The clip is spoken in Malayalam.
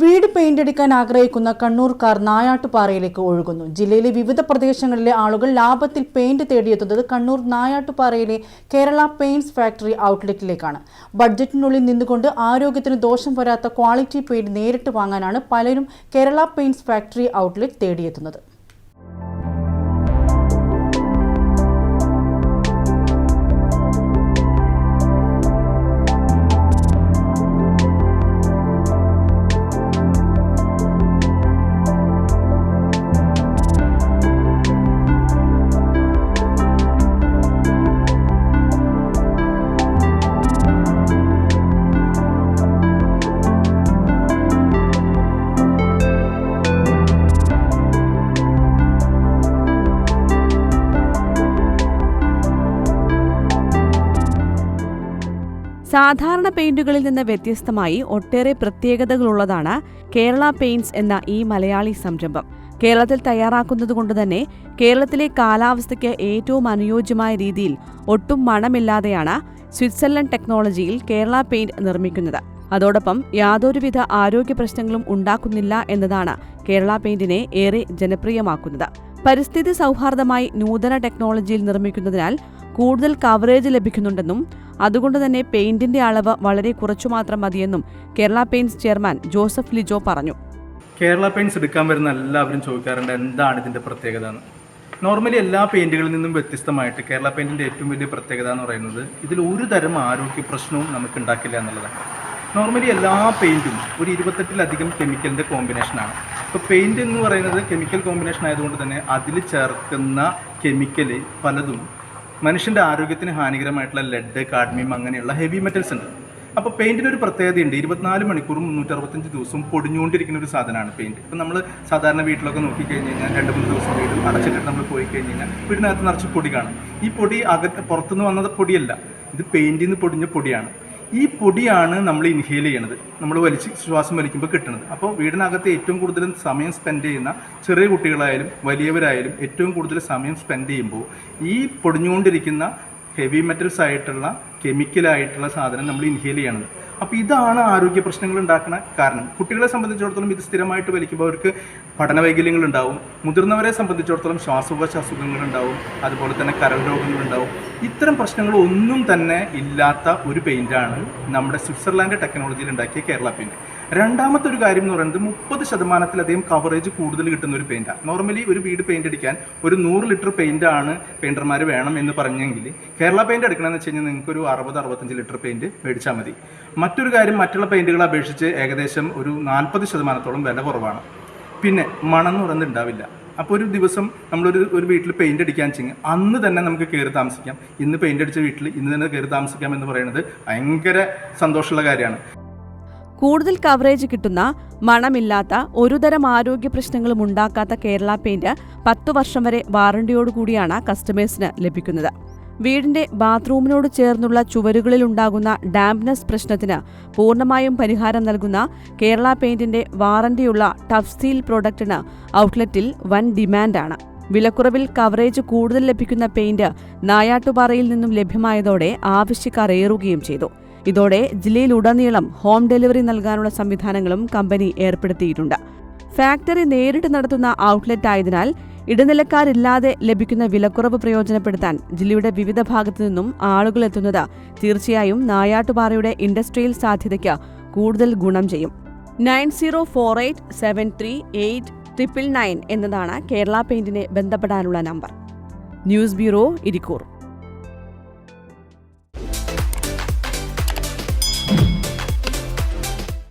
വീട് പെയിന്റ് അടിക്കാൻ ആഗ്രഹിക്കുന്ന കണ്ണൂർക്കാർ നായാട്ടുപാറയിലേക്ക് ഒഴുകുന്നു. ജില്ലയിലെ വിവിധ പ്രദേശങ്ങളിലെ ആളുകൾ ലാഭത്തിൽ പെയിന്റ് തേടിയെത്തുന്നത് കണ്ണൂർ നായാട്ടുപാറയിലെ കേരള പെയിന്റ്സ് ഫാക്ടറി ഔട്ട്ലെറ്റിലേക്കാണ് ബഡ്ജറ്റിനുള്ളിൽ നിന്നുകൊണ്ട് ആരോഗ്യത്തിന് ദോഷം വരാത്ത ക്വാളിറ്റി പെയിന്റ് നേരിട്ട് വാങ്ങാനാണ് പലരും കേരള പെയിന്റ്സ് ഫാക്ടറി ഔട്ട്ലെറ്റ് തേടിയെത്തുന്നത്. സാധാരണ പെയിന്റുകളിൽ നിന്ന് വ്യത്യസ്തമായി ഒട്ടേറെ പ്രത്യേകതകളുള്ളതാണ് കേരള പെയിന്റ്സ് എന്ന ഈ മലയാളി സംരംഭം. കേരളത്തിൽ തയ്യാറാക്കുന്നതുകൊണ്ട് തന്നെ കേരളത്തിലെ കാലാവസ്ഥയ്ക്ക് ഏറ്റവും അനുയോജ്യമായ രീതിയിൽ ഒട്ടും മണമില്ലാതെയാണ് സ്വിറ്റ്സർലൻഡ് ടെക്നോളജിയിൽ കേരള പെയിന്റ് നിർമ്മിക്കുന്നത്. അതോടൊപ്പം യാതൊരുവിധ ആരോഗ്യ പ്രശ്നങ്ങളും ഉണ്ടാക്കുന്നില്ല എന്നതാണ് കേരള പെയിന്റിനെ ഏറെ ജനപ്രിയമാക്കുന്നത്. പരിസ്ഥിതി സൗഹാർദ്ദമായി നൂതന ടെക്നോളജിയിൽ നിർമ്മിക്കുന്നതിനാൽ കൂടുതൽ കവറേജ് ലഭിക്കുന്നുണ്ടെന്നും അതുകൊണ്ട് തന്നെ പെയിന്റിന്റെ അളവ് വളരെ കുറച്ചു മാത്രം മതിയെന്നും കേരള പെയിന്റ്സ് ചെയർമാൻ ജോസഫ് ലിജോ പറഞ്ഞു. കേരള പെയിന്റ്സ് എടുക്കാൻ വരുന്ന എല്ലാവരും ചോദിക്കാറുണ്ട് എന്താണ് ഇതിന്റെ പ്രത്യേകത എന്ന്. നോർമലി എല്ലാ പെയിന്റുകളിൽ നിന്നും വ്യത്യസ്തമായിട്ട് കേരള പെയിന്റിന്റെ ഏറ്റവും വലിയ പ്രത്യേകത എന്ന് പറയുന്നത് ഇതിൽ ഒരു തരം ആരോഗ്യ പ്രശ്നവും നമുക്ക് ഉണ്ടാക്കില്ല എന്നുള്ളതാണ്. നോർമലി എല്ലാ പെയിന്റും ഒരു ഇരുപത്തെട്ടിലധികം കെമിക്കലിന്റെ കോമ്പിനേഷനാണ് ഇപ്പോൾ പെയിന്റ് എന്ന് പറയുന്നത് കെമിക്കൽ കോമ്പിനേഷൻ ആയതുകൊണ്ട് തന്നെ അതിൽ ചേർക്കുന്ന കെമിക്കൽ പലതും മനുഷ്യന്റെ ആരോഗ്യത്തിന് ഹാനികരമായിട്ടുള്ള ലെഡ് കാഡ്മിയം അങ്ങനെയുള്ള ഹെവി മെറ്റൽസ് ഉണ്ട്. അപ്പോൾ പെയിന്റിന് ഒരു പ്രത്യേകതയുണ്ട്. ഇരുപത്തിനാല് മണിക്കൂറും മുന്നൂറ്ററുപത്തഞ്ച് ദിവസവും പൊടിഞ്ഞുകൊണ്ടിരിക്കുന്ന ഒരു സാധനമാണ് പെയിന്റ് ഇപ്പോൾ നമ്മൾ സാധാരണ വീട്ടിലൊക്കെ നോക്കിക്കഴിഞ്ഞ് കഴിഞ്ഞാൽ രണ്ട് മൂന്ന് ദിവസം വീട് അടച്ചിട്ടിട്ട് നമ്മൾ പോയി കഴിഞ്ഞ് കഴിഞ്ഞാൽ വീടിനകത്ത് നിറച്ച് പൊടി കാണും. ഈ പൊടി അകത്ത് പുറത്തുനിന്ന് വന്നത് പൊടിയല്ല. ഇത് പെയിന്റിൽ നിന്ന് പൊടിഞ്ഞ പൊടിയാണ്. ഈ പൊടിയാണ് നമ്മൾ ഇൻഹെയിൽ ചെയ്യണത്. നമ്മൾ വലിച്ച് ശ്വാസം വലിക്കുമ്പോൾ കിട്ടുന്നത് അപ്പോൾ വീടിനകത്ത് ഏറ്റവും കൂടുതൽ സമയം സ്പെൻഡ് ചെയ്യുന്ന ചെറിയ കുട്ടികളായാലും വലിയവരായാലും ഏറ്റവും കൂടുതൽ സമയം സ്പെൻഡ് ചെയ്യുമ്പോൾ ഈ പൊടിഞ്ഞുകൊണ്ടിരിക്കുന്ന ഹെവി മെറ്റൽസ് ആയിട്ടുള്ള കെമിക്കലായിട്ടുള്ള സാധനം നമ്മൾ ഇൻഹെയിൽ ചെയ്യണത്. അപ്പോൾ ഇതാണ് ആരോഗ്യ പ്രശ്നങ്ങൾ ഉണ്ടാക്കുന്ന കാരണം. കുട്ടികളെ സംബന്ധിച്ചിടത്തോളം ഇത് സ്ഥിരമായിട്ട് വലിക്കുമ്പോൾ അവർക്ക് പഠന വൈകല്യങ്ങൾ ഉണ്ടാവും. മുതിർന്നവരെ സംബന്ധിച്ചിടത്തോളം ശ്വാസകോശ അസുഖങ്ങൾ ഉണ്ടാവും. അതുപോലെ തന്നെ കരൾ രോഗങ്ങൾ ഉണ്ടാവും. ഇത്തരം പ്രശ്നങ്ങൾ ഒന്നും തന്നെ ഇല്ലാത്ത ഒരു പെയിന്റാണ് നമ്മുടെ സ്വിറ്റ്സർലാൻഡ് ടെക്നോളജിയിൽ ഉണ്ടാക്കിയ കേരള പെയിന്റ് രണ്ടാമത്തെ ഒരു കാര്യം എന്ന് പറയുന്നത് മുപ്പത് ശതമാനത്തിലധികം കവറേജ് കൂടുതൽ കിട്ടുന്ന ഒരു പെയിന്റാണ് നോർമലി ഒരു വീട് പെയിന്റ് അടിക്കാൻ ഒരു നൂറ് ലിറ്റർ പെയിന്റ് ആണ് പെയിന്റർമാർ വേണം എന്ന് പറഞ്ഞെങ്കിൽ കേരള പെയിന്റ് എടുക്കണമെന്ന് വെച്ച് കഴിഞ്ഞാൽ നിങ്ങൾക്ക് ഒരു അറുപത് അറുപത്തഞ്ച് ലിറ്റർ പെയിന്റ് മേടിച്ചാൽ മതി. മറ്റൊരു കാര്യം മറ്റുള്ള പെയിന്റുകളെ അപേക്ഷിച്ച് ഏകദേശം ഒരു നാൽപ്പത് ശതമാനത്തോളം വില കുറവാണ്. പിന്നെ മണം ഉണ്ടാവില്ല. അപ്പോൾ ഒരു ദിവസം നമ്മളൊരു ഒരു വീട്ടിൽ പെയിന്റ് അടിക്കാൻ വെച്ചെങ്കിൽ അന്ന് തന്നെ നമുക്ക് കയറി താമസിക്കാം. ഇന്ന് പെയിന്റ് അടിച്ച വീട്ടിൽ ഇന്ന് തന്നെ കയറി താമസിക്കാം എന്ന് പറയുന്നത് ഭയങ്കര സന്തോഷമുള്ള കാര്യമാണ്. കൂടുതൽ കവറേജ് കിട്ടുന്ന മണമില്ലാത്ത ഒരുതരം ആരോഗ്യ പ്രശ്നങ്ങളും ഉണ്ടാക്കാത്ത കേരള പെയിന്റ് പത്തു വർഷം വരെ വാറണ്ടിയോടുകൂടിയാണ് കസ്റ്റമേഴ്സിന് ലഭിക്കുന്നത്. വീടിന്റെ ബാത്റൂമിനോട് ചേർന്നുള്ള ചുവരുകളിൽ ഉണ്ടാകുന്ന ഡാംപ്നെസ് പ്രശ്നത്തിന് പൂർണമായും പരിഹാരം നൽകുന്ന കേരള പെയിന്റിന്റെ വാറണ്ടിയുള്ള ടഫ് സ്റ്റീൽ പ്രോഡക്റ്റിന് ഔട്ട്ലെറ്റിൽ വൻ ഡിമാൻഡാണ് വിലക്കുറവിൽ കവറേജ് കൂടുതൽ ലഭിക്കുന്ന പെയിന്റ് നായാട്ടുപാറയിൽ നിന്നും ലഭ്യമായതോടെ ആവശ്യക്കാർ ഏറുകയും ചെയ്തു. ഇതോടെ ജില്ലയിലുടനീളം ഹോം ഡെലിവറി നൽകാനുള്ള സംവിധാനങ്ങളും കമ്പനി ഏർപ്പെടുത്തിയിട്ടുണ്ട്. ഫാക്ടറി നേരിട്ട് നടത്തുന്ന ഔട്ട്ലെറ്റ് ആയതിനാൽ ഇടനിലക്കാരില്ലാതെ ലഭിക്കുന്ന വിലക്കുറവ് പ്രയോജനപ്പെടുത്താൻ ജില്ലയുടെ വിവിധ ഭാഗത്തു നിന്നും ആളുകൾ എത്തുന്നത് തീർച്ചയായും നായാട്ടുപാറയുടെ ഇൻഡസ്ട്രിയൽ സാധ്യതയ്ക്ക് കൂടുതൽ ഗുണം ചെയ്യും. Nine zero four eight seven three eight triple nine എന്നതാണ് കേരള പെയിന്റിനെ ബന്ധപ്പെടാനുള്ള നമ്പർ. News bureau Irikkur.